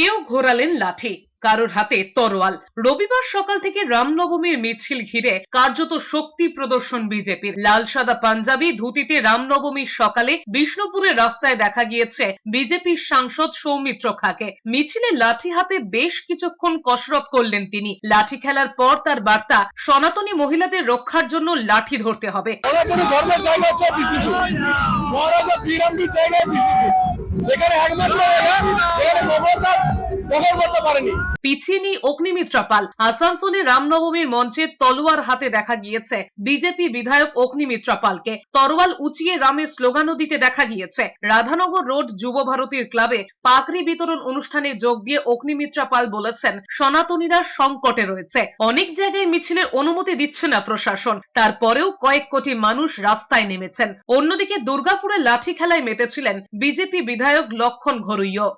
কেউ ঘোরালেন লাঠি, কারোর হাতে তরোয়াল। রবিবার সকাল থেকে রামনবমীর মিছিল ঘিরে কার্যত শক্তি প্রদর্শন বিজেপির। লাল সাদা পাঞ্জাবি ধুতিতে রামনবমীর সকালে বিষ্ণুপুরের রাস্তায় দেখা গিয়েছে বিজেপির সাংসদ সৌমিত্র খাকে। মিছিলে লাঠি হাতে বেশ কিছুক্ষণ কসরত করলেন তিনি। লাঠি খেলার পর তার বার্তা, সনাতনী মহিলাদের রক্ষার জন্য লাঠি ধরতে হবে। ধর্মের আসানসোলে রামনবমীর মঞ্চে তলোয়ার হাতে দেখা গিয়েছে বিজেপি বিধায়ক তরোয়াল উঁচিয়ে রামের স্লোগানও দিতে দেখা গিয়েছে। রাধানগর রোড যুব ভারতীর ক্লাবে পাকড়ি বিতরণ অনুষ্ঠানে যোগ দিয়ে বলেছেন, সনাতনীরা সংকটে রয়েছে। অনেক জায়গায় মিছিলের অনুমতি দিচ্ছে না প্রশাসন। তারপরেও কয়েক কোটি মানুষ রাস্তায় নেমেছেন। অন্যদিকে দুর্গাপুরে লাঠি খেলায় মেতেছিলেন বিজেপি বিধায়ক লক্ষণ ঘরুইয়।